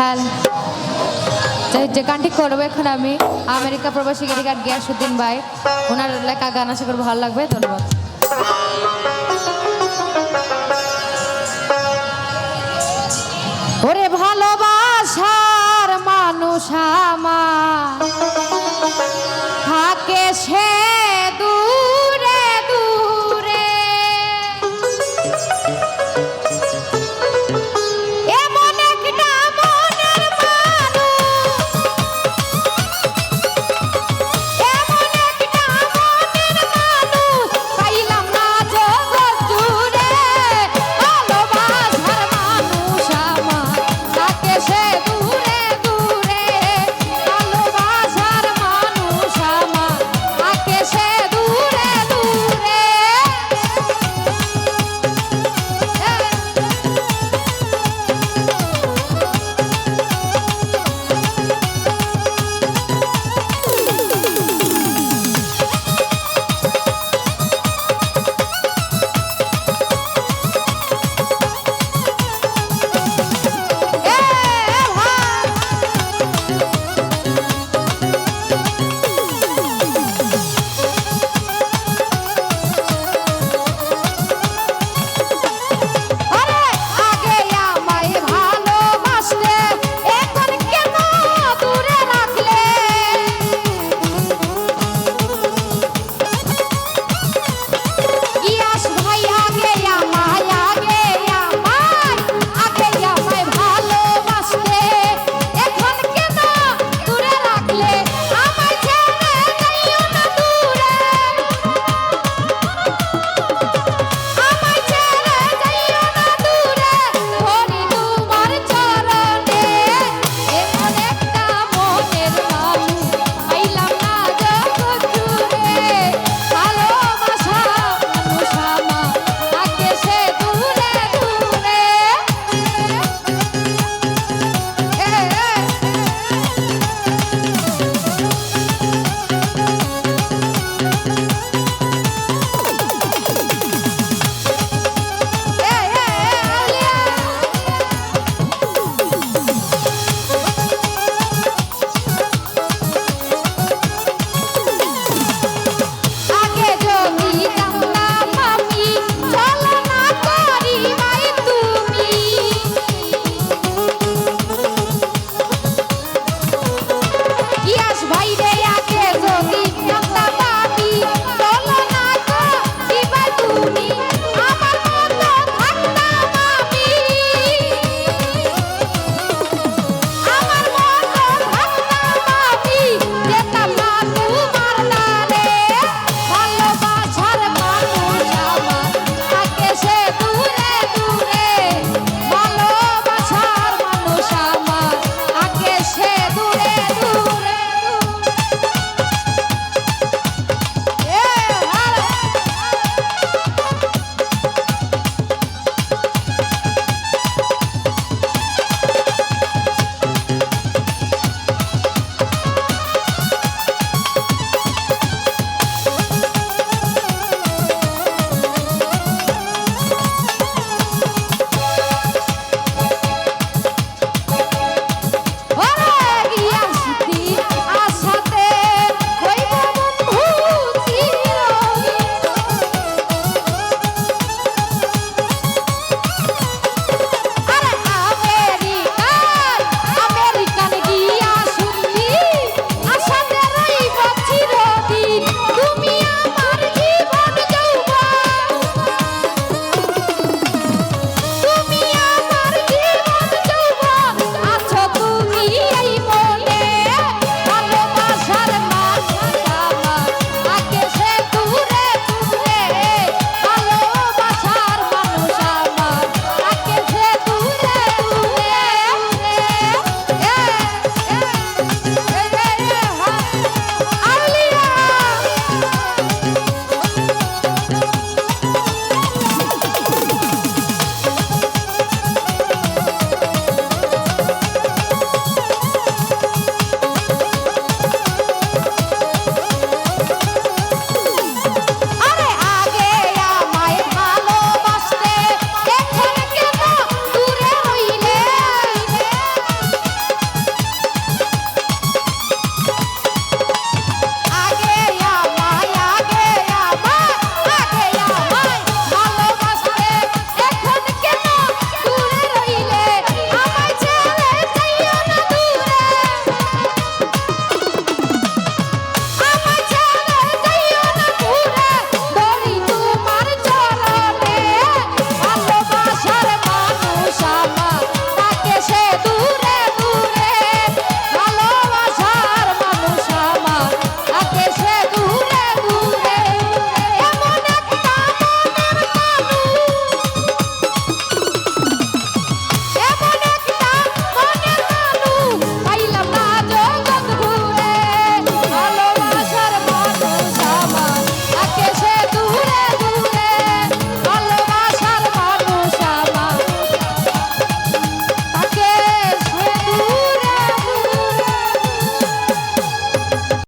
হ্যাঁ। যে গানটি করব এখন আমি, আমেরিকা প্রবাসী গিরিকার গিয়াসুদ্দিন ভাই, ওনার লেখা গান আশা করব ভালো লাগবে, ধন্যবাদ। ওরে ভালোবাসার মানুষ আমার